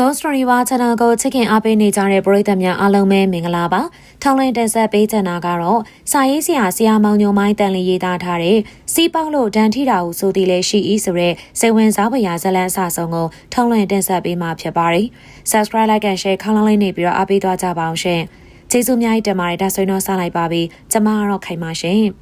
Ghost Story ဝါ Channel ကိုချစ်ခင်အားပေးနေကြတဲ့ပရိသတ်များအားလုံးပဲမင်္ဂလာပါ။ထောင်းလင်းတင်ဆက်ပေးချင်တာကတော့စာရေးဆရာဆရာမောင်ညိုမိုင်းတန်လီရေးသားထားတဲ့စီးပေါက်လို့ဒန်ထိတာဟုဆိုသည်လဲရှိဤဆိုတဲ့စိတ်ဝင်စားဖွယ်ရာဇလန်းအစဆုံးကိုထောင်းလင်းတင်ဆက်ပေးမှာဖြစ်ပါတယ်။ Subscribe like and share ခေါင်းလောင်းလေးနေပြီးတော့အားပေးသွားကြပါအောင်ရှင်။ကျေးဇူးအများကြီးတင်ပါတယ်ဒါဆိုရင်တော့စလိုက်ပါပြီ။ကျွန်မကတော့ခိုင်ပါရှင်။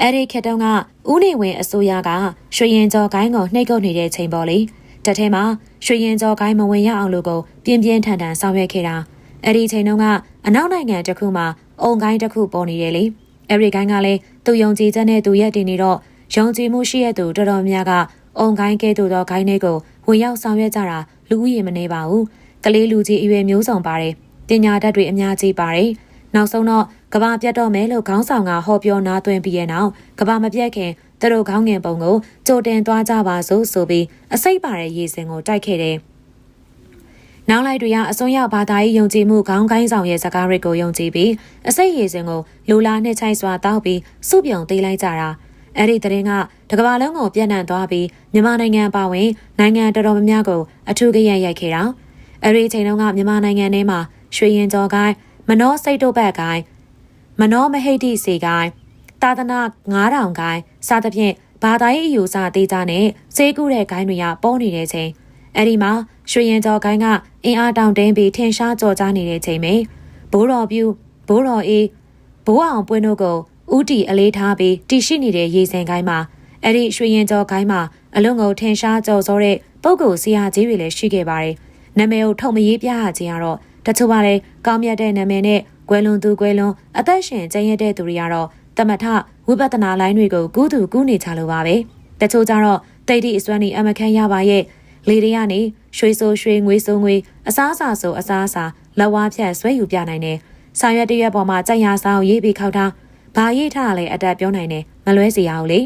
အဲ့ဒီခေတ်တုန်းကဦးနေဝင်အစိုးရကရွှေရင်ကျော်ကိုင်းကိုနှိပ်ကုတ်နေတဲ့ချိန်ပေါ်လေ တထဲမှာရွှေရင်ကျော်ကိုင်းမဝင်ရအောင်လို့ကိုပြင်းပြင်းထန်ထန်ဆောင်ရွက်ခဲ့တာအဲ့ဒီချိန်တုန်းကအနောက်နိုင်ငံတစ်ခုမှာအုံကိုင်းတစ်ခုပေါ်နေတယ်လေအဲ့ဒီကိုင်းကလည်းသူယုံကြည်ချက်နဲ့သူရက်တည်နေတော့ယုံကြည်မှုရှိတဲ့သူတော်တော်များကအုံကိုင်းကဲ့သို့သောကိုင်းတွေကိုဝင်ရောက်ဆောင်ရွက်ကြတာလူဦးရေမနေပါဘူးကလေးလူကြီးအရွယ်မျိုးစုံပါတယ်ပညာတတ်တွေအများကြီးပါတယ်နောက်ဆုံးတော့ကဘာပြတ်တော့မယ်လို့ခေါင်းဆောင်ကဟောပြောနာသွင်းပြီးရဲ့နောက်ကဘာမပြတ်ခင် သူတို့ခေါင်းငင်ပုံကိုကြိုတင်သွားကြပါစို့ဆိုပြီးအစိတ်ပါတဲ့ရေစင်ကိုတိုက်ခဲ့တယ်။နောက်လိုက်တွေကအစွန်းရောက်ဘာသာရေးယုံကြည်မှုခေါင်းကိုင်းဆောင်ရဲ့စကားရစ်ကိုယုံကြည်ပြီးအစိတ်ရေစင်ကိုလူလာနှစ်ချိုက်စွာတောက်ပြီးစုပြုံသေးလိုက်ကြတာ။အဲ့ဒီတရင်ကတကဘာလုံးကိုပြန့်နှံ့သွားပြီးမြန်မာနိုင်ငံပါဝင်နိုင်ငံတော်တော်များများကိုအထူးကြရရိုက်ခဲ့တာ။အဲ့ဒီအချိန်တုန်းကမြန်မာနိုင်ငံထဲမှာရွှေရင်ကျော်ကိုင်းမနောစိတ်တို့ဘက်ကိုင်းမနောမဟိတ်တိစီကိုင်းသာသနာ9000ကိုင်း စသဖြင့်ဘာသာရေးအယူဆသေးကြနဲ့စေးကူးတဲ့ဂိုင်းတွေကပေါ်နေတဲ့ချိန်အဲ့ဒီမှာရွှေရင်ကျော်ဂိုင်းကအင်အားတောင့်တင်းပြီးထင်ရှားကြော်ကြားနေတဲ့ချိန်ပဲဘိုးတော်ပြူဘိုးတော်အေးဘိုးအောင်ပွင့်တို့ကိုဥတီအလေးထားပြီးတည်ရှိနေတဲ့ရေစင်ဂိုင်းမှာအဲ့ဒီရွှေရင်ကျော်ဂိုင်းမှာအလွန်ကိုထင်ရှားကြော်စောတဲ့ပုဂ္ဂိုလ်ဆရာကြီးတွေလည်းရှိခဲ့ပါတယ်နာမည်ကိုထုတ်မရေးပြရခြင်းကတော့တချို့ပါလေကောင်းမြတ်တဲ့နာမည်နဲ့ကွယ်လွန်သူကွယ်လွန်အသက်ရှင်ကျန်ရတဲ့သူတွေကတော့ တမထဝိပဿနာလိုင်းတွေကိုကူးသူကူးနေကြလို့ပါပဲတချို့ကြတော့တိတ်တိအစွမ်းနေအမခန့်ရပါရဲ့လေတွေကနေရွှေဆိုရွှေငွေဆိုငွေအစားအစာဆိုအစားအစာလက်ဝါးဖြတ်ဆွဲယူပြနိုင်တယ်ဆာရွက်တရက်ပေါ်မှာကြက်ရဆောင်ရေးပြီးခောက်ထားဘာရေးထားလဲအတက်ပြောနိုင်တယ်မလွဲစီရအောင်လေ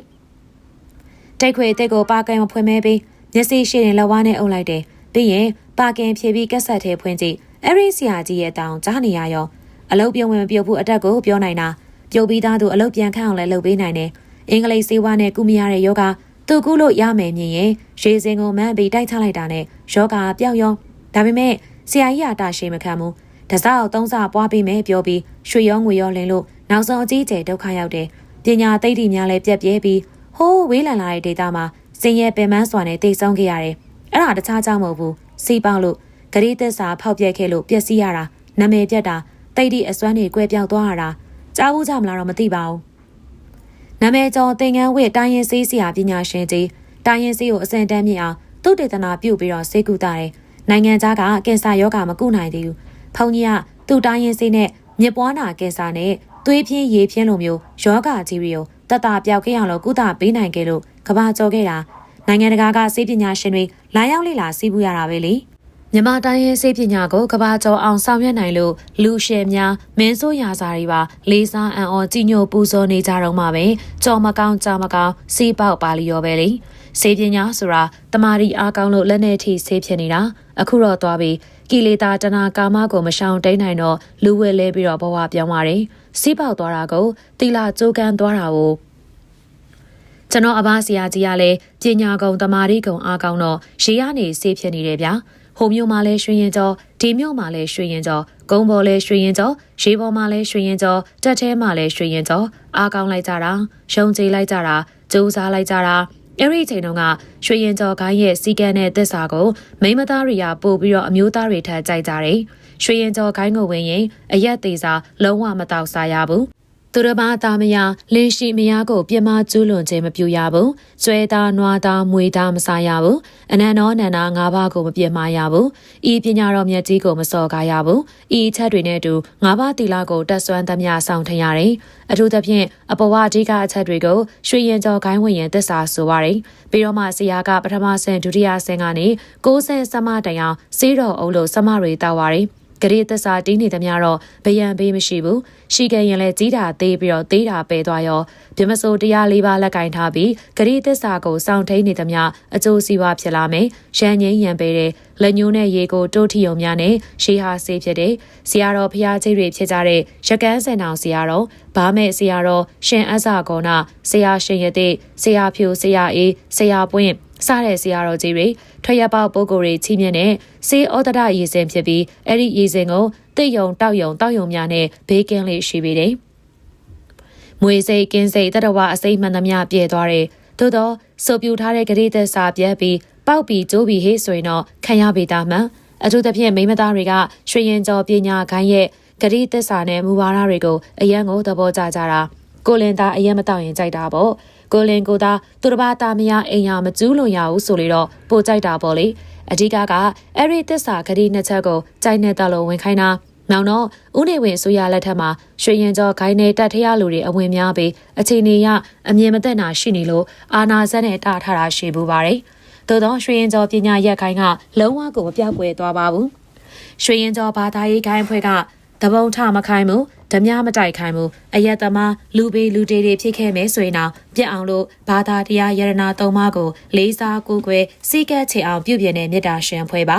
တိတ်ခွေတိတ်ကိုပါကင်မဖွင့်မဲပြီးမျက်စိရှိရင်လက်ဝါးနဲ့အုပ်လိုက်တယ်ပြီးရင်ပါကင်ဖြည့်ပြီးကက်ဆက်ထဲဖွင့်ကြည့်အဲ့ဒီဆရာကြီးရဲ့တောင်ကြားနေရရောအလုတ်ပြုံးဝင်မပြုတ်ဘူးအတက်ကိုပြောနိုင်တာ ပြုတ်ပြီးသားသူအလုပ်ပြန်ခန့်အောင်လည်းလုပ်ပေးနိုင်တယ်။အင်္ဂလိပ်စေဝါနဲ့ကုမရတဲ့ယောဂသူကုလို့ရမယ်မြင်ရင်ရေစင်ကိုမှန်းပြီးတိုက်ချလိုက်တာနဲ့ယောဂပျောက်ရောဒါပေမဲ့ဆရာကြီးအတာရှိမခံဘူး။တစားအောင်သုံးစားပွားပေးမယ်ပြောပြီးရွှေရောငွေရောလင်းလို့နောက်ဆုံးအကြီးကျယ်ဒုက္ခရောက်တယ်။ပညာသိတိများလည်းပြက်ပြဲပြီးဟိုးဝေးလန်လာတဲ့ဒေတာမှာစင်ရဲ့ပင်မစွာနဲ့တိတ်ဆုံးခဲ့ရတယ်။အဲ့ဒါတခြားကြောင့်မဟုတ်ဘူး။စီးပေါက်လို့ဂရီသစ္စာဖောက်ပြက်ခဲ့လို့ပျက်စီးရတာနာမည်ပြတ်တာတိတ်တိအစွမ်းတွေကွဲပြောက်သွားရတာ ကြားဘူးကြမလားတော့မသိပါဘူး။နာမည်ကျော်သင်္ကန်းဝစ်တိုင်းရင်စေးဆရာပညာရှင်ကြီးတိုင်းရင်စေးကိုအစင်တန်းမြင့်အောင်သူတေသနာပြုပြီးတော့စေကူတာတယ်။နိုင်ငံသားကကင်ဆာရောဂါမကုနိုင်သေးဘူး။ဖုန်ကြီးကသူ့တိုင်းရင်စေးနဲ့မြစ်ပွားနာကင်ဆာနဲ့သွေးပြင်းရေပြင်းလိုမျိုးယောဂကြီးတွေကိုတတပြောက်ခဲ့အောင်လို့ကုသပေးနိုင်ခဲ့လို့ကဘာကြော်ခဲ့တာနိုင်ငံတကာကစေပညာရှင်တွေလာရောက်လေ့လာစီးပူးရတာပဲလေ။ မြန်မာတိုင်းရဲ့စိတ်ပညာကိုကဘာကျော်အောင်ဆောင်ရွက်နိုင်လို့လူရှယ်များမင်းစိုးရာစာတွေပါလေးစားအံ့ဩကြည်ညိုပူဇော်နေကြတော့မှပဲကြော်မကောင်းကြော်မကောင်းစေးပေါက်ပါလီရောပဲလေစေပညာဆိုတာတမာရီအားကောင်းလို့လက်နဲ့ထိဆေးဖြစ်နေတာအခုတော့သွားပြီကိလေသာတဏကာမကိုမရှောင်တိန်နိုင်တော့လူဝဲလဲပြီးတော့ဘဝပြောင်းသွားတယ်စေးပေါက်သွားတာကိုတီလာကြိုးကန်းသွားတာကိုကျွန်တော်အဘဆရာကြီးကလည်းပညာကုံတမာရီကုံအားကောင်းတော့ရေရနေစေးဖြစ်နေတယ်ဗျာ ဟိုမြို့မှာလဲရွှေရင်ကျော်ဒီမြို့မှာလဲရွှေရင်ကျော်ကုန်းပေါ်လဲရွှေရင်ကျော်ရေပေါ်မှာလဲရွှေရင်ကျော်တက်ထဲမှာလဲရွှေရင်ကျော်အားကောင်းလိုက်ကြတာရှုံချေလိုက်ကြတာစူးစားလိုက်ကြတာအဲ့ဒီအချိန်တုန်းကရွှေရင်ကျော်ကိုင်းရဲ့စီကံနဲ့သစ္စာကိုမိမသားတွေကပို့ပြီးတော့အမျိုးသားတွေထပ်ကြိုက်ကြတယ်ရွှေရင်ကျော်ကိုင်းကိုဝင်ရင်အရက်သေးစာလုံးဝမတောက်စားရဘူး သူတစ်ပါးသားမယားလင်းရှိမယားကိုပြမကျူးလွန်ခြင်းမပြုရဘူး။ကျွဲသားနွားသားမွေသားမစားရဘူး။အနန္တောနန္ဒာ၅ပါးကိုမပြစ်မှားရဘူး။ဤပညာတော်မြတ်ကြီးကိုမစော်ကားရဘူး။ဤအချက်တွေနဲ့အတူ၅ပါးသီလကိုတက်ဆွမ်းသမျှဆောင်ထင်ရတယ်။အထူးသဖြင့်အပဝအဓိကအချက်တွေကိုရွှေရင်ကျော်ခိုင်းဝင်ရင်သစ္စာဆိုပါတယ်။ပြီးတော့မှဆရာကပထမဆင့်ဒုတိယဆင့်ကနေ၉ဆင့်စမတိုင်အောင်စေးတော်အုပ်လို့စမတွေတောက်ပါတယ်။ ဂရေသစ္စာတင်းနေသမျှတော့ဗယံပေးမရှိဘူးရှိခဲ့ရင်လည်းကြီးတာသေးပြီးတော့သေးတာပဲသွားရောပြမစိုးတရားလေးပါးလက်ကင်ထားပြီးဂရေသစ္စာကိုစောင့်ထိန်နေသမျှအကျိုးစီးပွားဖြစ်လာမယ်ရန်ငိမ့်ရန်ပေးတဲ့လက်ညိုးနဲ့ရေကိုတိုးထီုံများနဲ့ရှေးဟာဆေးဖြစ်တဲ့ဆရာတော်ဖျားကြီးတွေဖြစ်ကြတဲ့ရကန်းစင်အောင်ဆရာတော်ဘာမဲ့ဆရာတော်ရှင်အဇဂေါနာဆရာရှင်ရတဲ့ဆရာဖြူဆရာအေးဆရာပွင့် စားတဲ့ဆရာတော်ကြီးတွေထွက်ရပေါက်ပုဂ္ဂိုလ်တွေချီးမြှင့်တဲ့စေဩတဒရေစင်ဖြစ်ပြီးအဲ့ဒီရေစင်ကိုတိတ်ယုံတောက်ယုံတောက်ယုံများနဲ့ဘေးကင်းလေးရှိပေတယ်။မွေစိတ်ကင်းစိတ်တတဝအစိမ့်မှန်သမျှပြည့်သွားတယ်။သို့တော့စိုးပြူထားတဲ့ဂရိသက်စာပြက်ပြီးပေါက်ပြီးကျိုးပြီးဟေးဆိုရင်တော့ခံရပေတာမှန်အထူးသဖြင့်မိမသားတွေကရွှေရင်ကျော်ပညာခိုင်းရဲ့ဂရိသက်စာနဲ့မူဝါဒတွေကိုအယံကိုသဘောကျကြတာကိုလင်သားအယံမတောက်ရင်ကြိုက်တာပေါ့ ကိုလင်ကိုသားသူတစ်ပါးသားမယားအိမ်ယာမကျူးလွန်ရဘူးဆိုလေတော့ပိုကြိုက်တာပေါ့လေအဓိကကအဲ့ဒီသစ္စာဂတိနှစ်ချက်ကိုကြိုက်နေတဲ့လို့ဝင်ခိုင်းတာနောက်တော့ဦးနေဝင်ဆိုရလက်ထက်မှာရွှေရင်ကျော်ခိုင်းနဲ့တက်ထရလူတွေအဝင်များပြီးအချိန်နေရအမြင်မသက်နာရှိနေလို့အာနာဇက်နဲ့တာထားတာရှိဘူးပါတယ်သို့သောရွှေရင်ကျော်ပညာရက်ခိုင်းကလုံးဝကိုမပြောက်ကွယ်သွားပါဘူးရွှေရင်ကျော်ဘာသာရေးခိုင်းဖွဲ့ကတပုံထမခိုင်းမှု ဓမြမတိုက်ခိုင်းမှုအယက်သမားလူပေးလူတေတွေဖြစ်ခဲ့မယ်ဆိုရင်တော့ပြက်အောင်လို့ဘာသာတရားယရနာသုံးပါးကိုလေးစားကိုကွယ်စိကက်ချေအောင်ပြုပြင်တဲ့မေတ္တာရှင်ဖွဲ့ပါ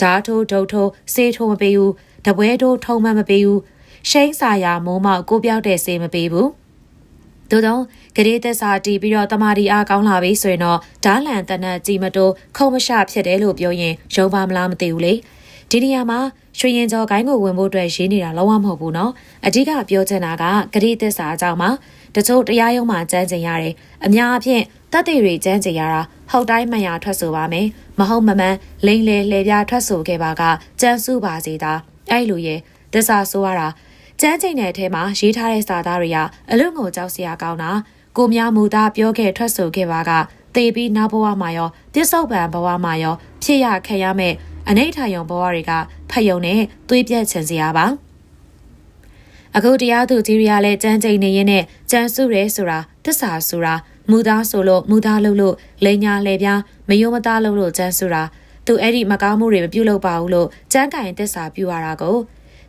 ဓာထိုးဒုတ်ထိုးစေးထိုးမပေးဘူးတပွဲထိုးထုံမှမပေးဘူးရှိန်စာယာမိုးမောက်ကိုပြောက်တဲ့စေးမပေးဘူးတို့တော့ဂရေသက်စာတီးပြီးတော့တမာဒီအားကောင်းလာပြီဆိုရင်တော့ဓာလန်တနတ်ကြည်မတိုးခုံမရှဖြစ်တယ်လို့ပြောရင်ရုံပါမလားမသိဘူးလေ ဒီနေရာမှာရွှေရင်ကျော်ဂိုင်းကိုဝင်ဖို့အတွက်ရေးနေတာလုံးဝမဟုတ်ဘူးနော်အဓိကပြောချင်တာကဂရိသစ္စာအကြောင်းမှာတချို့တရားရုံးမှာကြမ်းကျင်ရတယ်အများအပြားတက်တွေတွေကြမ်းကျင်ရတာဟုတ်တိုင်းမှန်ရထွက်ဆိုပါမယ်မဟုတ်မမှန်လိမ့်လေလှည့်ပြထွက်ဆိုခဲ့ပါကကြမ်းစုပါစေတာအဲ့လိုရဲ့သစ္စာဆိုရတာကျမ်းကျိန်တဲ့အထဲမှာရေးထားတဲ့စာသားတွေကအလွန်ကိုကြောက်စရာကောင်းတာကိုများမူသားပြောခဲ့ထွက်ဆိုခဲ့ပါကတေပြီးနောက်ဘဝမှာရောပြစ္ဆုတ်ပံဘဝမှာရောဖြစ်ရခက်ရမဲ့ အနိဋ္ဌာယုံဘဝတွေကဖတ်ယုံနဲ့သွေးပြက်ချင်စရာပါအခုတရားသူကြီးတွေကလည်းကြမ်းကြိမ်နေရင်နဲ့ကြမ်းစုရဲဆိုတာတစ္ဆာဆိုတာမူသားဆိုလို့မူသားလို့လို့လိန်ညာလေပြားမယုံမသားလို့လို့ကြမ်းဆိုတာသူအဲ့ဒီမကောင်းမှုတွေမပြုလုပ်ပါဘူးလို့ကြမ်းကင်တစ္ဆာပြုရတာကို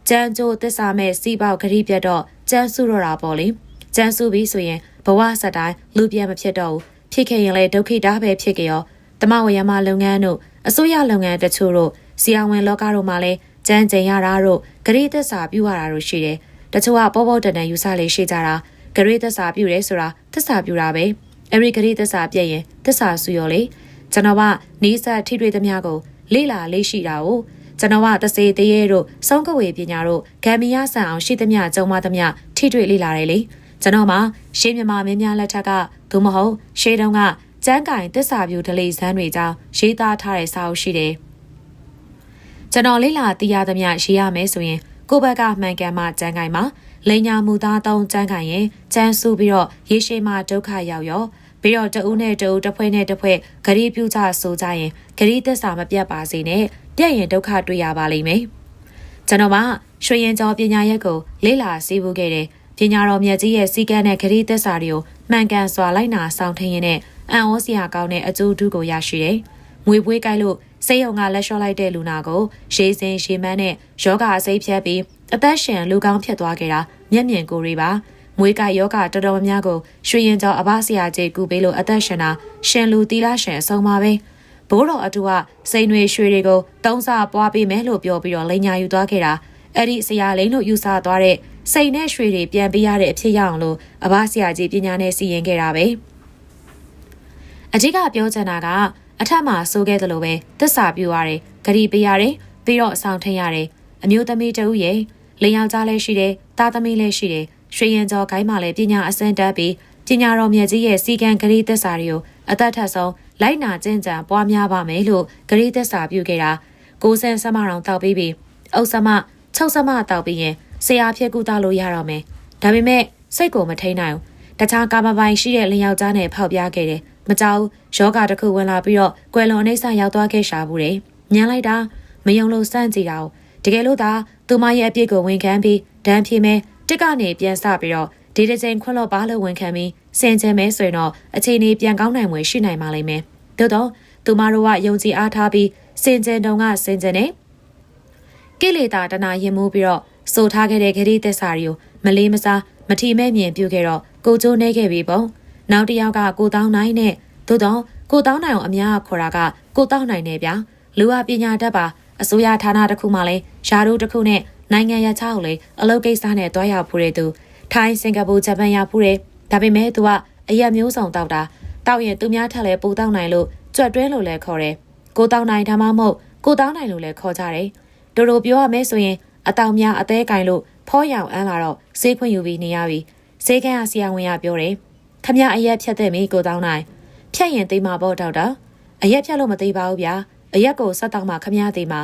ကြမ်းကြိုးတစ္ဆာမဲ့စီပေါက်ဂရိပြတ်တော့ကြမ်းစုတော့တာပေါ့လေကြမ်းစုပြီးဆိုရင်ဘဝဆက်တိုင်းလူပြန်မဖြစ်တော့ဘူးဖြစ်ခဲ့ရင်လည်းဒုက္ခိတာပဲဖြစ်ကြရောတမဝရမလုပ်ငန်းတို့ အစိုးရလုပ်ငန်းတချို့တို့စီအောင်ဝင်လောကတို့မှာလည်းကြမ်းကြင်ရတာတို့ဂရိသက်စာပြုရတာတို့ရှိတယ်။တချို့ကပေါ်ပေါ်တန်တန်ယူဆလေးရှိကြတာဂရိသက်စာပြုတယ်ဆိုတာသစ္စာပြုတာပဲ။အဲ့ဒီဂရိသက်စာပြည့်ရင်သစ္စာဆူရောလေကျွန်တော်ကနီးစပ်ထိတွေ့သမျှကိုလေ့လာလေးရှိတာကိုကျွန်တော်ကတစေတရေတို့စောင်းကဝေပညာတို့ဂမ်မီယာဆန်အောင်ရှိသမျှကြုံမသမျှထိတွေ့လေ့လာတယ်လေကျွန်တော်မှရှေးမြမာမင်းများလက်ထက်ကသို့မဟုတ်ရှေးတုန်းက ကျန်းကင်တစ္ဆာပြူဒလိဇန်းတွေကြောင့်ရေးသားထားတဲ့စာအုပ်ရှိတယ်။ကျွန်တော်လေးလာသိရသမျှရေးရမယ်ဆိုရင်ကိုဘက်ကမှန်ကန်မှကျန်းကင်မှာလိန်ညာမူသားသုံးကျန်းကင်ရင်ကျန်းစုပြီးတော့ရေရှည်မှဒုက္ခရောက်ရောပြီးတော့တဦးနဲ့တဦးတစ်ဖွဲ့နဲ့တစ်ဖွဲ့ဂရီးပြူကြဆိုကြရင်ဂရီးသစ္စာမပြတ်ပါစေနဲ့ပြက်ရင်ဒုက္ခတွေ့ရပါလိမ့်မယ်။ကျွန်တော်ကရွှေရင်ကျော်ပညာရက်ကိုလေးလာစီးပူးခဲ့တယ်။ပညာတော်မြတ်ကြီးရဲ့စီကံနဲ့ဂရီးသစ္စာတွေကိုမှန်ကန်စွာလိုက်နာဆောင်ထင်းရင်းနဲ့ အံ့ဩစရာကောင်းတဲ့အကျိုးဒုကိုရရှိတယ်။ငွေပွေးကိုက်လို့စိတ်ယုံကလက်လျှော့လိုက်တဲ့လူနာကိုရှေးစင်ရှေးမန်းနဲ့ယောဂအစိပ်ဖြတ်ပြီးအသက်ရှင်လူကောင်းဖြစ်သွားခဲ့တာမျက်မြင်ကိုယ်တွေပါ။မွေးကယောဂတော်တော်များကိုရွှေရင်ကျော်အဘဆရာကြီးကူပေးလို့အသက်ရှင်တာရှင်လူတီလာရှင်အဆုံးပါပဲ။ဘိုးတော်အတူကစိန်တွေရွှေတွေကိုတုံးစားပွားပေးမယ်လို့ပြောပြီးတော့လိန်ညာယူသွားခဲ့တာအဲ့ဒီဆရာလိန်လို့ယူဆသွားတဲ့စိန်နဲ့ရွှေတွေပြန်ပေးရတဲ့အဖြစ်ရအောင်လို့အဘဆရာကြီးပညာနဲ့စီရင်ခဲ့တာပဲ။ အဓိကပြောချင်တာကအထက်မှာဆိုခဲ့သလိုပဲသစ္စာပြုရတယ်ဂရီပေးရတယ်ပြီးတော့အဆောင်ထင်းရတယ်အမျိုးသမီးတဦးရဲ့လင်ယောက်ျားလည်းရှိတယ်သားသမီးလည်းရှိတယ်ရွှေရင်ကျော်ဂိုင်းမှလည်းပညာအစင်တက်ပြီးပညာတော်မြတ်ကြီးရဲ့စီကံဂရီသစ္စာတွေကိုအသက်ထက်ဆုံးလိုက်နာကျင့်ကြံပွားများပါမယ်လို့ဂရီသစ္စာပြုခဲ့တာကိုစံဆမတော်တောက်ပြီးပြီးအုပ်ဆမချုပ်ဆမတောက်ပြီးရင်ဆရာဖြစ်ကူတာလို့ရတော့မယ်ဒါပေမဲ့စိတ်ကိုမထိန်နိုင်ဘူးတခြားကာမပိုင်ရှိတဲ့လင်ယောက်ျားနဲ့ဖောက်ပြခဲ့တယ် မကြောက်ယောဂတစ်ခုဝင်လာပြီးတော့ကွယ်လွန်အိဆာရောက်သွားခဲ့ရှာဘူးတယ်ညံလိုက်တာမယုံလို့စန့်ကြည့်တာတကယ်လို့သာသူမရဲ့အပြစ်ကိုဝန်ခံပြီးဒဏ်ဖြေမယ်တစ်ကနေပြန်စပြီးတော့ဒီတစ်ချိန်ခွန့်လို့ပါလို့ဝန်ခံပြီးစင်ကြင်မဲဆိုရင်တော့အခြေအနေပြန်ကောင်းနိုင်ွယ်ရှိနိုင်ပါလိမ့်မယ်သို့တော့သူမတို့ကယုံကြည်အားထားပြီးစင်ကြင်တုံကစင်ကြင်နေကိလေသာတနာရင်မှုပြီးတော့စိုးထားခဲ့တဲ့ဂရိသစ္စာတွေကိုမလေးမစားမထီမဲ့မြင်ပြုခဲ့တော့ကိုကျိုးနေခဲ့ပြီပေါ့ နောက်တစ်ယောက်ကကိုတောင်းနိုင်နဲ့သို့တော့ကိုတောင်းနိုင်အောင်အများခေါ်တာကကိုတောင်းနိုင်နေဗျာလူဝပညာတတ်ပါအစိုးရဌာနတစ်ခုမှလည်းယာတို့တစ်ခုနဲ့နိုင်ငံရခြားကိုလည်းအလုပ်ကိစ္စနဲ့တွားရောက်ဖူးတဲ့သူထိုင်းစင်ကာပူဂျပန်ရောက်ဖူးတယ်ဒါပေမဲ့သူကအရက်မျိုးစုံတောက်တာတောက်ရင်သူများထက်လည်းပူတောက်နိုင်လို့ကြကြွက်တွင်းလို့လည်းခေါ်တယ်ကိုတောင်းနိုင်ဒါမှမဟုတ်ကိုတောင်းနိုင်လို့လည်းခေါ်ကြတယ်တို့တို့ပြောရမယ်ဆိုရင်အတောင်များအသေးကင်လို့ဖောရောင်အန်းလာတော့ဈေးခွင့်ယူပြီးနေရပြီဈေးကန်းကဆရာဝန်ကပြောတယ် ခမရအရက်ဖြတ်တဲ့မိကိုတောင်းနိုင်ဖြတ်ရင်သိမှာပေါ့ဒေါက်တာအရက်ဖြတ်လို့မသိပါဘူးဗျာအရက်ကိုဆက်တောက်မှခမရသိမှာ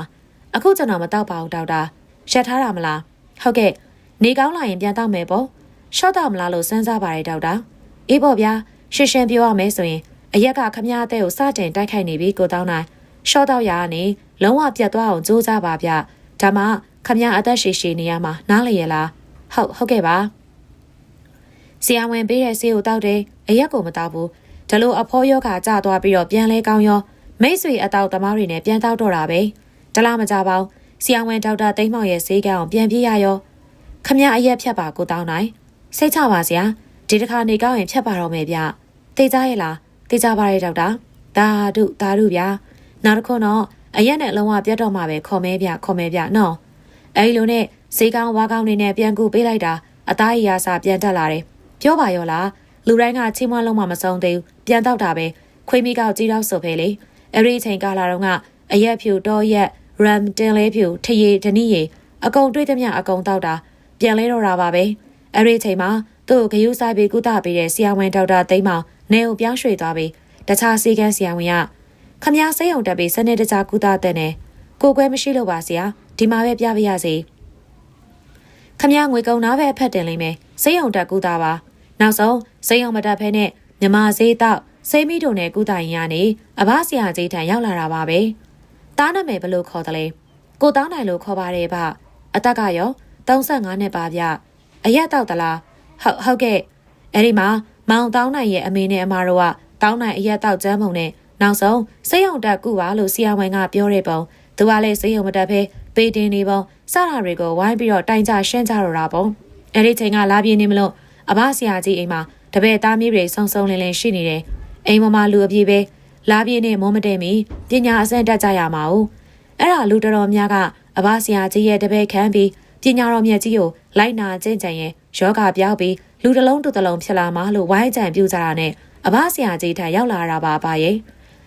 အခုကျွန်တော်မတောက်ပါဘူးဒေါက်တာရှက်ထားတာမလားဟုတ်ကဲ့နေကောင်းလာရင်ပြန်တောက်မယ်ပေါ့ရှော့တော့မလားလို့စဉ်းစားပါတယ်ဒေါက်တာအေးပေါ့ဗျာရှင်းရှင်းပြောရမယ်ဆိုရင်အရက်ကခမရတဲ့ကိုစတင်တိုက်ခိုက်နေပြီကိုတောင်းနိုင်ရှော့တော့ရကနေလုံးဝပြတ်သွားအောင်စူးစမ်းပါဗျဒါမှခမရအသက်ရှည်ရှည်နေရမှာနားလေရလားဟုတ်ဟုတ်ကဲ့ပါ ဆရာဝန်ပေးတဲ့ဆေးကိုတောက်တယ်အရက်ကိုမတောက်ဘူးဒါလို့အဖေါ်ယောဂကျသွားပြီးတော့ပြန်လဲကောင်းရောမိတ်ဆွေအတောက်သမားတွေနဲ့ပြန်တောက်တော့တာပဲဒလားမကြပါဘူးဆရာဝန်ဒေါက်တာသိမ့်မောင်ရဲ့ဆေးကအောင်ပြန်ပြေးရရောခမရအရက်ဖြတ်ပါကိုတောင်းနိုင်စိတ်ချပါစရာဒီတစ်ခါနေကောင်းရင်ဖြတ်ပါတော့မယ်ဗျသိကြရဲ့လားသိကြပါရဲ့ဒေါက်တာဒါဒုဒါဒုဗျာနောက်တစ်ခုတော့အရက်နဲ့လုံးဝပြတ်တော့မှပဲခေါ်မဲဗျခေါ်မဲဗျနော်အဲဒီလိုနဲ့စေးကောင်းဝါကောင်းနေနဲ့ပြန်ကူပေးလိုက်တာအသားရည်ရစာပြန်တက်လာတယ် ပြောပါရောလားလူတိုင်းကချင်းမွန်းလုံးမှမဆုံးသေးဘူးပြန်တော့တာပဲခွေးမိကောက်ကြီးတော့ဆိုဖဲလေအဲ့ဒီအချိန်ကာလာတော့ကအရက်ဖြူတော့ရက်ရမ်တင်လေးဖြူထရီဒနီရီအကုန်တွေးသမျှအကုန်တောက်တာပြန်လဲတော့တာပါပဲအဲ့ဒီအချိန်မှာသူ့ကိုဂယုဆိုင်ပြီးကုသပေးတဲ့ဆရာဝန်ဒေါက်တာသိန်းမောင်နေကိုပြောင်းရွှေ့သွားပြီးတခြားစီကန်းဆရာဝန်ကခမ ्या စိတ်ုံတက်ပြီးစနစ်တကျကုသတဲ့နဲ့ကိုကွဲမရှိလို့ပါဆရာဒီမှာပဲပြပါရစေခမ ्या ငွေကုန်သားပဲဖတ်တင်လိမ့်မယ်စိတ်ုံတက်ကုသပါ နောက်ဆုံးစိတ်ုံမတက်ဖဲနဲ့မြမဈေးတော့စိတ်မိတို့နဲ့ကုသရင်ရနေအဘဆရာကြီးထံရောက်လာတာပါပဲတားနာမည်ဘလို့ခေါ်တယ်လဲကိုတောင်းနိုင်လို့ခေါ်ပါတယ်ဗျအသက်ကရော35နှစ်ပါဗျအရက်တော့တလားဟုတ်ဟုတ်ကဲ့အဲ့ဒီမှာမောင်တောင်းနိုင်ရဲ့အမေနဲ့အမတို့ကတောင်းနိုင်အရက်တော့ကျမ်းပုံနဲ့နောက်ဆုံးစိတ်ယုံတက်ကုပါလို့ဆရာဝန်ကပြောတဲ့ပုံသူကလည်းစိတ်ယုံမတက်ဖဲပေတင်နေပုံစတာတွေကိုဝိုင်းပြီးတော့တိုင်ကြရှင်းကြတော့တာပုံအဲ့ဒီချိန်ကလာပြင်းနေမလို့ အဘဆရာကြီးအိမ်မှာတပည့်သားမီးတွေဆုံဆုံလင်းလင်းရှိနေတယ်အိမ်ပေါ်မှာလူအပြေးပဲလာပြင်းနဲ့မုံမတဲမီပညာအစင်တက်ကြရမှာ ਉ အဲ့ဒါလူတော်တော်များကအဘဆရာကြီးရဲ့တပည့်ခံပြီးပညာတော်မြတ်ကြီးကိုလိုက်နာကျင့်ကြံရင်ယောဂပြောက်ပြီးလူတစ်လုံးတူတစ်လုံးဖြစ်လာမှလို့ဝိုင်းကြံပြူကြတာနဲ့အဘဆရာကြီးထံရောက်လာတာပါပါရဲ့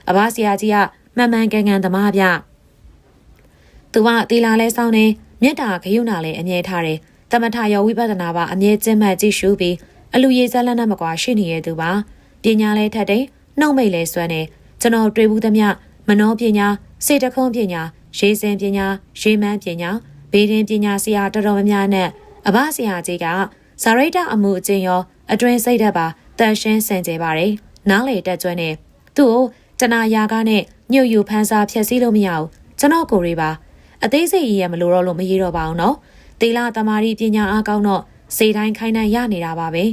အဘဆရာကြီးကမှန်မှန်ကန်ကန်သမားပြသူကတီလာလဲစောင်းနေမေတ္တာဂယုဏလဲအမြဲထားတယ် တမထရောဝိပဿနာပါအမြဲကျင့်မှတ်ကြည့်ရှုပြီးအလူရည်ဇက်လက်နဲ့မကွာရှိနေရသူပါပညာလဲထက်တယ်နှုတ်မိတ်လဲစွမ်းတယ်ကျွန်တော်တွေ့ဘူးသမျှမနောပညာစေတခုံးပညာရေးစင်ပညာရေးမှန်းပညာဘေးရင်ပညာဆရာတော်တော်များများနဲ့အဘဆရာကြီးကဇာရိတအမှုအကျင့်ရော အတွင်းစိတ်ဓာတ်ပါတန်ရှင်းစင်ကြပါတယ်နားလေတက်ကျွမ်းနေသူ့ကိုတနာယာကနဲ့ညှို့ယူဖန်စာဖြည့်ဆည်းလို့မရဘူးကျွန်တော်ကိုယ်ရေးပါအသေးစိတ်ရေးရမလို့တော့လို့မရေးတော့ပါဘူးနော် တေလာတမာရီပညာအားကောင်းတော့စေတိုင်းခိုင်းနိုင်ရနေတာပါပဲ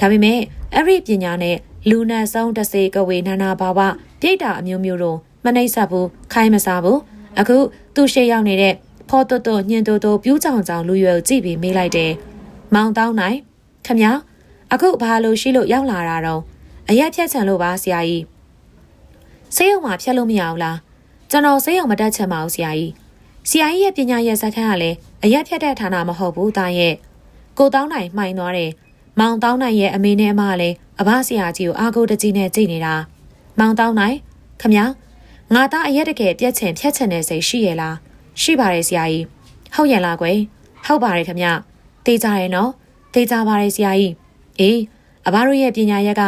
ဒါပေမဲ့အဲ့ဒီပညာနဲ့လူနတ်ဆုံးတစေကဝေနာနာဘာဝပြိတ္တာအမျိုးမျိုးတို့မနှိမ့်ဆက်ဘူးခိုင်းမစားဘူးအခုသူ့ရှေ့ရောက်နေတဲ့ဖော်တွတ်တွညင်တူတူပြူးကြောင်ကြောင်လူရွယ်ကိုကြည့်ပြီးမေးလိုက်တယ်မောင်တောင်းနိုင်ခမအခုဘာလို့ရှိလို့ရောက်လာတာတော့အရက်ဖြတ်ချင်လို့ပါဆရာကြီးဆေးရုံမှာဖြတ်လို့မရဘူးလားကျွန်တော်ဆေးရုံမတက်ချင်ပါဘူးဆရာကြီး ဆရာကြီးရဲ့ပညာရဲ့ဇက်ခန်းကလည်းအရက်ဖြတ်တဲ့ဌာနမဟုတ်ဘူးတာရဲ့ကိုတောင်းနိုင်မှိုင်သွားတယ်မောင်တောင်းနိုင်ရဲ့အမေနဲ့အမကလည်းအဘဆရာကြီးကိုအာကိုတကြီးနဲ့ကြည့်နေတာမောင်တောင်းနိုင်ခမငါသားအရက်တကယ်ပြက်ချင်ဖြတ်ချင်တဲ့စိတ်ရှိရဲ့လားရှိပါတယ်ဆရာကြီးဟုတ်ရဲ့လားကွယ်ဟုတ်ပါတယ်ခမတေးကြရဲနော်တေးကြပါတယ်ဆရာကြီးအေးအဘတို့ရဲ့ပညာရက်က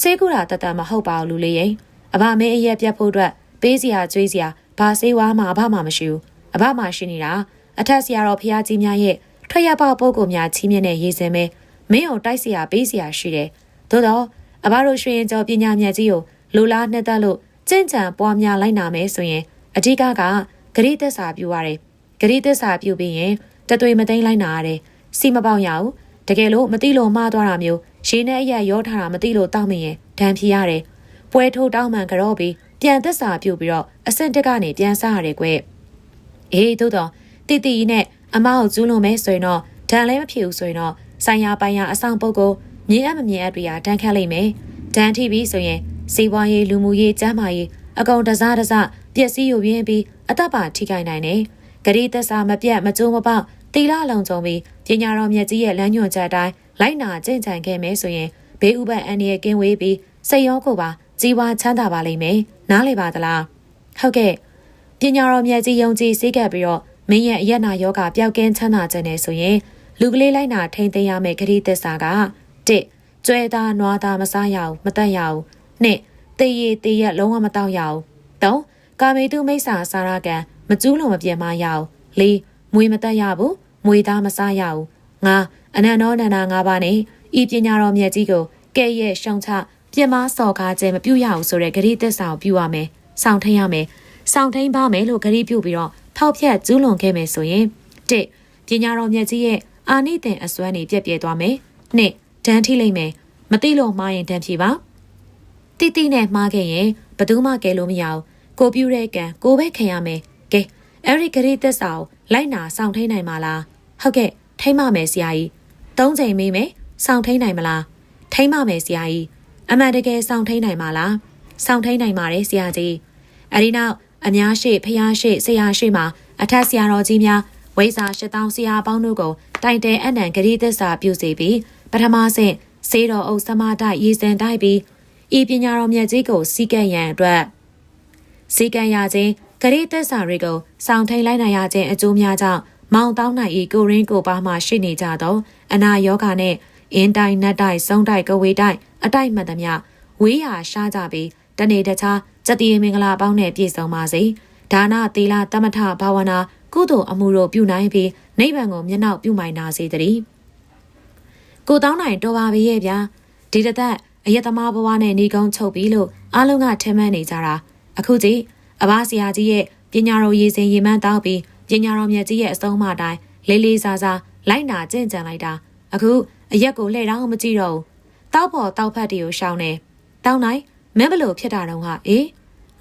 စေကူတာတတ်တမဟုတ်ပါဘူးလူလေးရင်အဘမင်းအရက်ပြတ်ဖို့အတွက်ပေးစရာကြွေးစရာဘာစေးဝါးမှအဘမှမရှိဘူး အဘမှရှိနေတာအထက်ဆရာတော်ဖះကြီးများရဲ့ထွက်ရပေါက်ပုဂ္ဂိုလ်များချီးမြှင့်တဲ့ရေးစင်ပဲမင်းကိုတိုက်စရာပေးစရာရှိတယ်သို့တော့အဘတို့ရွှေရင်ကျော်ပညာမြတ်ကြီးကိုလူလားနှစ်သက်လို့ကြင်ကြံပွားများလိုက်နာမယ်ဆိုရင်အဓိကကဂရိသစ္စာပြုရတယ်ဂရိသစ္စာပြုပြီးရင်တသွေမသိမ့်လိုက်နာရတယ်စီမပေါက်ရအောင်တကယ်လို့မသိလို့မှားသွားတာမျိုးရေနဲ့အရက်ရောထားတာမသိလို့တောက်မိရင်ဒဏ်ဖြေရတယ်ပွဲထိုးတောင်းမှန်ကြောပြီးပြန်သစ္စာပြုပြီးတော့အဆင့်တက်ကနေပြန်စားရတယ်ကွ အေးသို့တော့တိတိနဲ့အမအောင်ကျူးလွန်မဲဆိုရင်တော့ဒဏ်လည်းမဖြစ်ဘူးဆိုရင်တော့ဆိုင်ရာပိုင်ရာအဆောင်ပုဂ္ဂိုလ်မြင်အပ်မမြင်အပ်တွေဟာတန်းခတ်လိမ့်မယ်ဒဏ်ထိပြီးဆိုရင်စီးပွားရေးလူမှုရေးကျန်းမာရေးအကုန်တစားတစပျက်စီးယူရင်းပြီးအသက်ပါထိခိုက်နိုင်တယ်ဂရီသက်စာမပြတ်မကြိုးမပေါက်တီလာလုံခြုံပြီးပညာတော်မြတ်ကြီးရဲ့လမ်းညွှန်ချက်အတိုင်းလိုက်နာကျင့်ကြံခဲ့မယ်ဆိုရင်ဘေးဥပတ်အန္တရာယ်ကင်းဝေးပြီးစိတ်ရောကိုယ်ပါကြီးပွားချမ်းသာပါလိမ့်မယ်နားလေပါသလားဟုတ်ကဲ့ ပညာတော်မြတ်ကြီးယုံကြည်စိတ်ကပ်ပြီးတော့မင်းရဲ့အယက်နာယောဂပျောက်ကင်းချမ်းသာခြင်းနဲ့ဆိုရင်လူကလေးလိုက်နာထိန်သိမ်းရမယ့်ဂတိသစ္စာက1ကျွဲသားနွားသားမစားရအောင်မတက်ရအောင်2တေးရည်တေးရက်လုံးဝမတောက်ရအောင်3ကာမေတုမိစ္ဆာစာရကံမကျူးလွန်မပြတ်မရအောင်4မွေမတက်ရဘူးမွေသားမစားရဘူး5အနန္တောနန္ဒာ၅ပါးနဲ့ဤပညာတော်မြတ်ကြီးကိုကဲ့ရဲ့ရှုံချပြင်းမစော်ကားခြင်းမပြုရအောင်ဆိုတဲ့ဂတိသစ္စာကိုပြုရမယ်။စောင့်ထိန်ရမယ်။ စောင့်ထိန်ပါမယ်လို့ဂတိပြုပြီးတော့ဖောက်ဖျက်ကျူးလွန်ခဲ့မယ်ဆိုရင်တစ်ပညာတော်မြတ်ကြီးရဲ့အာနိသင်အစွမ်းနေပြည့်ပြည့်သွားမယ်။နှစ်ဒဏ်ထိလိမ့်မယ်။မသိလို့မှားရင်ဒဏ်ဖြေပါ။တိတိနဲ့မှားခဲ့ရင်ဘသူမှကယ်လို့မရဘူး။ကိုပြူတဲ့ကံကိုပဲခံရမယ်။ကဲအဲ့ဒီဂရိသစ္စာကိုလိုက်နာစောင့်ထိန်နိုင်မှာလား။ဟုတ်ကဲ့ထိမ့်မမယ်ဆရာကြီး။သုံးချိန်မေးမယ်စောင့်ထိန်နိုင်မလား။ထိမ့်မမယ်ဆရာကြီး။အမှန်တကယ်စောင့်ထိန်နိုင်မှာလား။စောင့်ထိန်နိုင်ပါတယ်ဆရာကြီး။အဲဒီနောက် အများရှိဖျားရှိဆရာရှိမှာအထက်ဆရာတော်ကြီးများဝိဇာရှစ်တောင်းဆရာပေါင်းတို့ကိုတိုင်တဲအနံဂရိသစ္စာပြုစီပြီးပထမဆင့်စေတော်အုပ်စမတိုက်ရည်စင်တိုက်ပြီးဤပညာတော်မြတ်ကြီးကိုစီကံရန်အတွက်စီကံရခြင်းဂရိသစ္စာတွေကိုစောင့်ထိန်လိုက်နိုင်ရခြင်းအကျိုးများကြောင့်မောင်တောင်းနိုင်ဤကိုရင်းကိုပါမှရှိနေကြသောအနာယောဂနဲ့အင်းတိုင်နတ်တိုင်စုံတိုင်ကဝေတိုင်အတိုက်မှတ်သမျှဝေးရာရှားကြပြီး တနေ့တခြားစတိယမင်္ဂလာပေါင်းနဲ့ပြည့်စုံပါစေဒါနသီလတမထဘာဝနာကုသိုလ်အမှုတို့ပြုနိုင်ပြီးနိဗ္ဗာန်ကိုမျက်နှာပြုနိုင်နာစေတည်းကိုတောင်းနိုင်တော်ပါပြီရဲ့ဗျာဒီတသက်အယက်သမားဘဝနဲ့နေကုန်းချုပ်ပြီးလို့အားလုံးကထဲမှန်းနေကြတာအခုကြည့်အဘဆရာကြီးရဲ့ပညာတော်ရည်စင်ရည်မှန်းတောက်ပြီးပညာတော်မြတ်ကြီးရဲ့အဆုံးအမတိုင်းလေးလေးစားစားလိုက်နာကျင့်ကြံလိုက်တာအခုအရက်ကိုလှည့်တော့မကြည့်တော့ဘူးတောက်ဖို့တောက်ဖက်တီကိုရှောင်းနေတောင်းနိုင် မင်းဘလို့ဖြစ်တာတော့ဟာအေး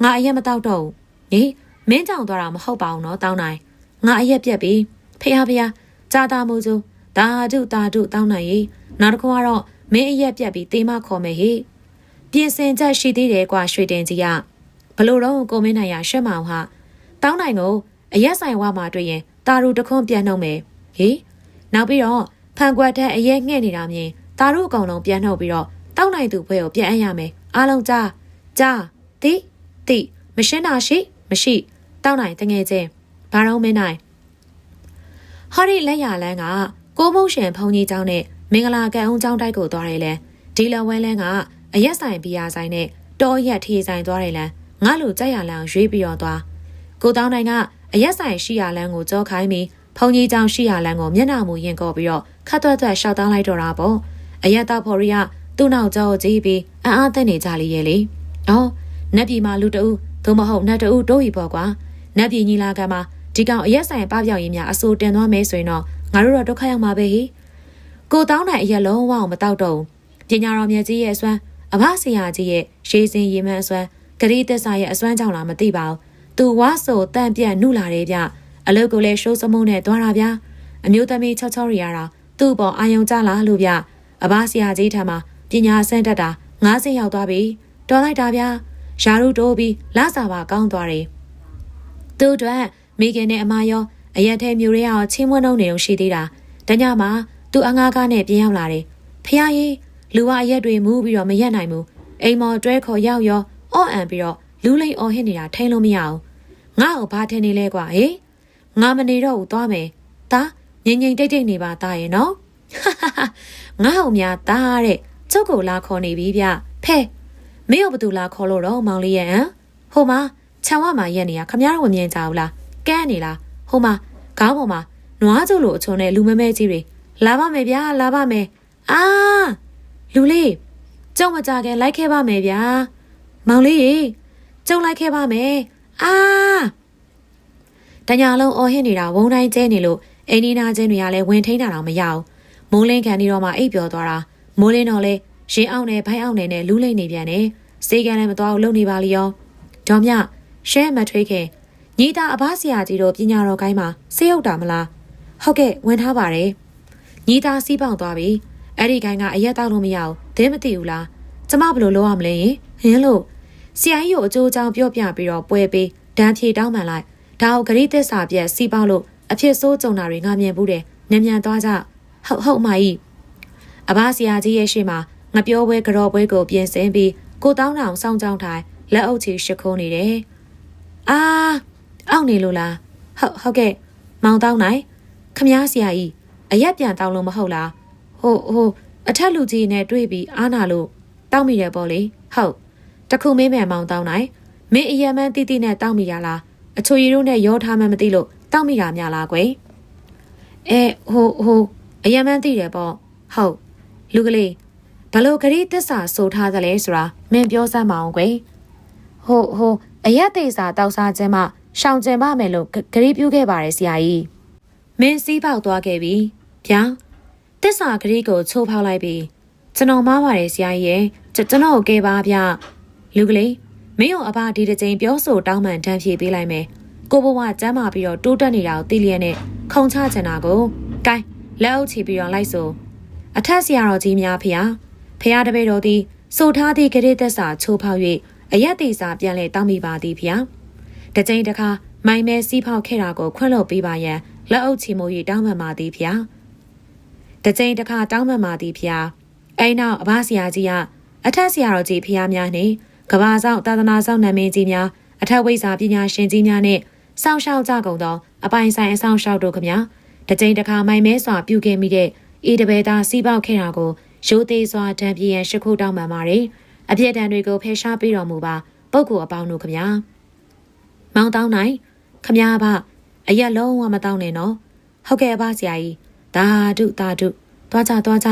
ငါအရက်မတောက်တော့ဘူးဟေးမင်းကြောင်သွားတာမဟုတ်ပါဘူးနော်တောင်းနိုင်ငါအရက်ပြက်ပြီဖေဟာဖေဟာကြာတာမို့စုဒါဒုတာဒုတောင်းနိုင်ရေနောက်တစ်ခုကတော့မင်းအရက်ပြက်ပြီးတေးမခေါ်မယ်ဟေ့ပြင်ဆင်ချက်ရှိသေးတယ်ကွာရွှေတင်ကြီးကဘလို့တော့ကိုမင်းနိုင်ရရှက်မအောင်ဟာတောင်းနိုင်ကိုအရက်ဆိုင်ဝါမှာတွေ့ရင်တာရူတခွန်းပြန်နှုတ်မယ်ဟေးနောက်ပြီးတော့ဖန်ကွက်တဲ့အရက်ငှဲ့နေတာမြင်တာရူအကောင်လုံးပြန်နှုတ်ပြီးတော့တောင်းနိုင်သူဘွဲကိုပြန်အပ်ရမယ် အားလုံးကြားကြားတိတိမရှင်းတာရှိ မရှိတောင်းနိုင်တငယ်ချင်းဘာတော့မင်းနိုင်ဟော်ရီလက်ရလန်းကကိုမုံရှင်ဖုန်ကြီးเจ้าနဲ့မင်္ဂလာကံအောင်เจ้าတိုက်ကိုသွားတယ်လဲဒီလဝဲလန်းကအရက်ဆိုင်ဘီယာဆိုင်နဲ့တောရက်ထီဆိုင်သွားတယ်လန်းငါလိုကြိုက်ရလန်းရွေးပြီးတော့သွားကိုတောင်းနိုင်ကအရက်ဆိုင်ရှိရလန်းကိုကြောခိုင်းပြီးဖုန်ကြီးเจ้าရှိရလန်းကိုမျက်နှာမူရင်ကော့ပြီးတော့ခတ်သွက်သွက်ရှောက်တောင်းလိုက်တော့တာပေါ့အရက်တော့ဖော်ရီက သူ့နောက်ကျောကြည့်ပြီးအံ့အားသင့်နေကြလေရဲ့လေ။အော်နတ်ပြည်မှာလူတအုပ်သို့မဟုတ်နတ်တအုပ်တိုးပြီပေါ့ကွာ။နတ်ပြည်ညီလာခံမှာဒီကောင်အရက်ဆိုင်ပပြောက်ရင်များအစိုးတင်သွားမယ်ဆိုရင်တော့ငါတို့တော့ဒုက္ခရောက်မှာပဲဟိ။ကိုတောင်းတဲ့အရက်လုံးဝအောင်မတောက်တော့ဘူး။ပညာတော်မြတ်ကြီးရဲ့အစွမ်းအဘဆရာကြီးရဲ့ရှေးစင်ရေမှန်းအစွမ်းဂရီသက်စာရဲ့အစွမ်းကြောင့်လားမသိပါဘူး။သူဝါဆိုတန့်ပြန့်နှုလာတယ်ဗျ။အလုတ်ကိုလည်းရှိုးစမုံနဲ့သွားတာဗျာ။အမျိုးသမီးချောချောရီရတာသူ့ပေါ်အာယုံကြလားလို့ဗျ။အဘဆရာကြီးထံမှာ ပညာဆန်းတတ်တာ90ရောက်သွားပြီတော်လိုက်တာဗျာယာရုတိုးပြီးလစာပါကောင်းသွားတယ်သူ့အတွက်မိခင်နဲ့အမရောအရက်ထဲမျိုးရဲအောင်ချင်းမွန်းနှုံနေတော့ရှိသေးတာတညမှာသူ့အငားကားနဲ့ပြန်ရောက်လာတယ်ဖះကြီးလူဝအရက်တွေမူးပြီးတော့မရက်နိုင်ဘူးအိမ်မော်တွဲခေါ်ရောက်ရောအော့အန်ပြီးတော့လူလိမ့်အော်ဟစ်နေတာထိန်လို့မရအောင်ငါ့ကိုဘာထင်နေလဲကွာဟေးငါမနေတော့ဘူးသွားမယ်ဒါငိမ့်ငိမ့်တိတ်တိတ်နေပါသားရဲ့နော်ငါ့ဟိုများသားတဲ့ ကျုပ်ကိုလာခေါ်နေပြီဗျဖဲမင်းတို့ဘသူလာခေါ်လို့တော့မောင်လေးရဲ့ဟမ်ဟိုမှာခြံဝမှာရက်နေရခမရတော့မမြင်ကြဘူးလားကဲနေလားဟိုမှာခေါင်းပေါ်မှာနွားကျုပ်လိုအချုံနဲ့လူမမဲကြီးတွေလာပါမယ်ဗျာလာပါမယ်အာလူလေးကျုံမကြခင်လိုက်ခဲ့ပါမယ်ဗျာမောင်လေးရေကျုံလိုက်ခဲ့ပါမယ်အာတညာလုံးအော်ဟစ်နေတာဝုံတိုင်းကျဲနေလို့အိမ်နီးနာချင်းတွေကလည်းဝင်ထိန်တာတော့မရအောင်မိုးလင်းခံနေတော့မှအိပ်ပျော်သွားတာ မိုးလင်းတော့လေရင်အောင်နဲ့ဘိုင်းအောင်နဲ့လူးလိမ့်နေပြန်တယ်စေကံလည်းမတော်ဘူးလုံနေပါလျောဒေါ်မြရှဲမထွေးခင်ညီတာအဘဆရာကြီးတို့ပညာတော်ကိုင်းမှာစေးဟုတ်တာမလားဟုတ်ကဲ့ဝင်ထားပါတယ်ညီတာစီးပေါင်သွားပြီအဲ့ဒီကိုင်းကအရက်တောက်လို့မရဘူးဒင်းမသိဘူးလားကျမဘယ်လိုလုပ်ရမလဲဟင်းလို့ဆရာကြီးကိုအကျိုးအကြောင်းပြောပြပြီးတော့ပွဲပေးဒန်းဖြေတောင်းပန်လိုက်ဒါကိုဂရိသစ္စာပြက်စီးပေါက်လို့အဖြစ်ဆိုးကြုံတာတွေငါမြင်ဘူးတယ်ညံ့ညံ့သွားကြဟုတ်ဟုတ်မကြီး အဘဆရာကြီးရဲ့ရှေ့မှာငပြောပွဲကြော်ပွဲကိုပြင်ဆင်ပြီးကိုတောင်းတောင်စောင်းကြောင်းထိုင်လက်အုပ်ချီရှစ်ခိုးနေတယ်။အာအောက်နေလို့လားဟုတ်ဟုတ်ကဲ့မောင်တောင်းနိုင်ခမားဆရာကြီးအရက်ပြန်တောင်းလို့မဟုတ်လားဟိုဟိုအထက်လူကြီးနဲ့တွေ့ပြီးအားနာလို့တောင်းမိတယ်ပေါ့လေဟုတ်တခုမင်းမယ်မောင်တောင်းနိုင်မင်းအယံမန်းတိတိနဲ့တောင်းမိရလားအချိုရီတို့နဲ့ရောထားမှမသိလို့တောင်းမိတာများလားကွယ်အဲဟိုဟိုအယံမန်းသိတယ်ပေါ့ဟုတ် လူကလေးဘလို့ဂရိသစ္စာဆိုထားသလဲဆိုတာမင်းပြောစမ်းမအောင်ကွယ်ဟိုဟိုအရက်သေးစာတောက်စားခြင်းမှရှောင်ကျင်ပါမယ်လို့ဂရိပြုခဲ့ပါတယ်ဆရာကြီးမင်းစီးပေါက်သွားခဲ့ပြီဗျာသစ္စာဂရိကိုချိုးဖောက်လိုက်ပြီကျွန်တော်မားပါတယ်ဆရာကြီးရဲ့ကျွန်တော်ကိုကဲပါဗျလူကလေးမင်းရောအဘဒီတစ်ချိန်ပြောဆိုတောင်းပန်တန်းဖြေပေးလိုက်မယ်ကိုဘဝကျမ်းမာပြီးတော့တိုးတက်နေတာကိုသိလျက်နဲ့ခုံချချင်တာကိုကိုင်းလက်အုပ်ချပြီးတော့လိုက်ဆို အထက်ဆရာတော်ကြီးများဖေဟာဖေဟာတပည့်တော်သည်ဆိုထားသည့်ဂရိသက်စာချိုးဖောက်၍အရက်သေးစာပြန်လဲတောင်းမိပါသည်ဖေဟာတစ်ချိန်တစ်ခါမိုင်မဲစီးဖောက်ခဲ့တာကိုခွင့်လွှတ်ပေးပါရန်လက်အုပ်ချီမိုး၍တောင်းပန်ပါသည်ဖေဟာတစ်ချိန်တစ်ခါတောင်းပန်ပါသည်ဖေဟာအဲ့နောက်အဘဆရာကြီးကအထက်ဆရာတော်ကြီးဖေဟာများနှင့်ကဘာဆောင်သာသနာဆောင်နာမည်ကြီးများအထက်ဝိဇ္ဇာပညာရှင်ကြီးများနှင့်စောင့်ရှောက်ကြကုန်သောအပိုင်ဆိုင်အဆောင်ရှောက်တို့ခမများတကြိမ်တစ်ခါမိုင်မဲစွာပြုခဲ့မိတဲ့ ဤတပည့်သားစီးပေါက်ခဲ့တာကိုရိုးသေးစွာတံပြင်းရန်ရှ िख ုတောင်းပန်ပါတယ်အပြည့်တန်တွေကိုဖယ်ရှားပေးတော်မူပါပုဂ္ဂိုလ်အပေါင်းတို့ခမများမောင်တောင်းနိုင်ခမများအဖအရက်လုံးဝမတောင်းနဲ့နော်ဟုတ်ကဲ့အဖဆရာကြီးဒါဒုဒါဒုသွားကြသွားကြ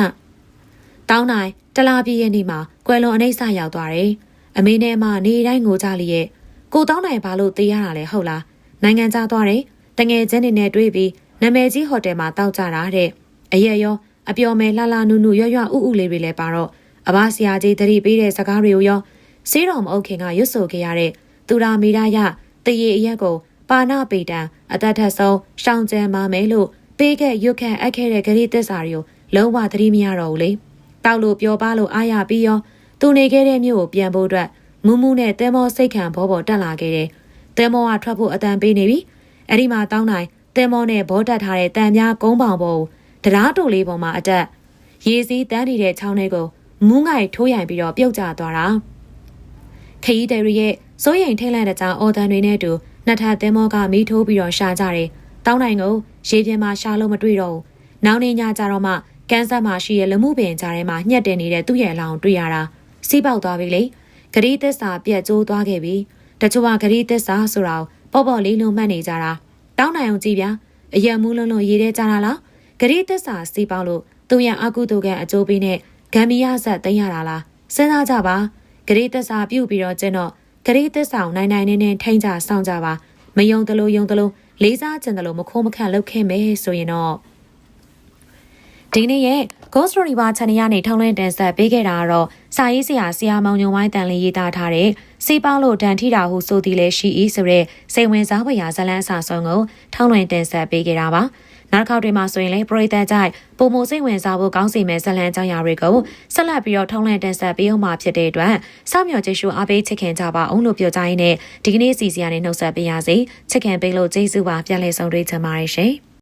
တောင်းနိုင်တလားပြည့်ရဲ့နေ့မှာကွယ်လွန်အနှိမ့်ဆရောက်သွားတယ်အမေနဲ့အမနေတိုင်းငိုကြလျက်ကိုတောင်းနိုင်ဘာလို့တေးရတာလဲဟုတ်လားနိုင်ငံခြားသွားတယ်တငယ်ချင်းတွေနဲ့တွေ့ပြီးနာမည်ကြီးဟိုတယ်မှာတောက်ကြတာတဲ့ အရက်ရောအပျော်မဲလှလှနုနုရွရွဥဥလေးတွေလည်းပါတော့အဘဆရာကြီးတတိပေးတဲ့စကားတွေကိုရောစေးတော်မအုပ်ခင်ကရွတ်ဆိုခဲ့ရတဲ့သူရာမီရာယတရေအရက်ကိုပါဏပေတံအသက်ထက်ဆုံးရှောင်ကျန်ပါမယ်လို့ပေးခဲ့ရွတ်ခန့်အပ်ခဲ့တဲ့ဂရိသစ္စာတွေကိုလုံးဝသတိမရတော့ဘူးလေတောက်လို့ပြောပါလို့အားရပြီးရောသူနေခဲ့တဲ့မြို့ကိုပြန်ဖို့အတွက်မူးမူးနဲ့တဲမောစိတ်ခံဘောပေါ်တက်လာခဲ့တယ်တဲမောကထွက်ဖို့အတန်ပေးနေပြီအဲ့ဒီမှာတောင်းနိုင်တဲမောနဲ့ဘောတက်ထားတဲ့တန်များကုန်းပေါင်ပေါ် တရားတူလေးပေါ်မှာအတက်ရေစည်းတန်းနေတဲ့ချောင်းတွေကိုမူးငိုင်ထိုးရိုင်ပြီးတော့ပြုတ်ကျသွားတာခရီးသည်တွေရဲ့စိုးရိမ်ထိတ်လန့်တဲ့ကြောင်အော်တန်တွေနဲ့အတူနှစ်ထပ်သင်းမောကမီးထိုးပြီးတော့ရှာကြတယ်တောင်းနိုင်ကိုရေပြင်မှာရှာလို့မတွေ့တော့ဘူးနောက်နေညကြတော့မှကန်းဆက်မှာရှိတဲ့လမှုပင်ကြားထဲမှာညှက်တင်နေတဲ့သူ့ရဲ့အလောင်းတွေ့ရတာစီးပေါက်သွားပြီလေဂရီသစ္စာပြက်ကျိုးသွားခဲ့ပြီတချို့ကဂရီသစ္စာဆိုတာပေါ့ပေါ့လေးလုံးမှတ်နေကြတာတောင်းနိုင်အောင်ကြည့်ဗျာအယံမူးလုံးလုံးရေးတဲ့ကြတာလား ဂရိသစ္စာစီပေါလို့သူရအကုတုကအကျိုးပေးနဲ့ဂမ်မီယာဆက်သိမ်းရတာလားစဉ်းစားကြပါဂရိသစ္စာပြုတ်ပြီးတော့ကျင်းတော့ဂရိသစ္စာနိုင်နိုင်နေနေထိန်းကြဆောင်ကြပါမယုံတလို့ယုံတလို့လေးစားကျင်တလို့မခိုးမခန့်လုပ်ခဲ့မယ်ဆိုရင်တော့ဒီနေ့ရဲ့ Ghost Story ပါ channel ကနေထောင်းလင်းတင်ဆက်ပေးခဲ့တာကတော့စာရေးဆရာဆရာမောင်ညုံဝိုင်းတန်လင်းရေးသားထားတဲ့စေးပေါလို့တန်ထိတာဟုဆိုသည်လည်းရှိ၏ဆိုတဲ့စိတ်ဝင်စားဖွယ်ရာဇလန်းအစာဆုံးကိုထောင်းလင်းတင်ဆက်ပေးခဲ့တာပါ နောက်တစ်ခေါက်တွေမှာဆိုရင်လည်းပရိသတ်ကြိုက်ပုံမစိတ်ဝင်စားဖို့ကောင်းစီမဲ့ဇလန်ကြောင်းရာတွေကိုဆက်လက်ပြီးတော့ထုံးလန့်တင်ဆက်ပေးအောင်မှာဖြစ်တဲ့အတွက်စောင့်မျှော်ကြည့်ရှုအားပေးချစ်ခင်ကြပါအောင်လို့ပြောကြရင်းနဲ့ဒီကနေ့စီစီကနေနှုတ်ဆက်ပေးရစီချစ်ခင်ပေးလို့ကျေးဇူးပါပြန်လည်ဆုံတွေ့ချင်ပါတယ်ရှင်။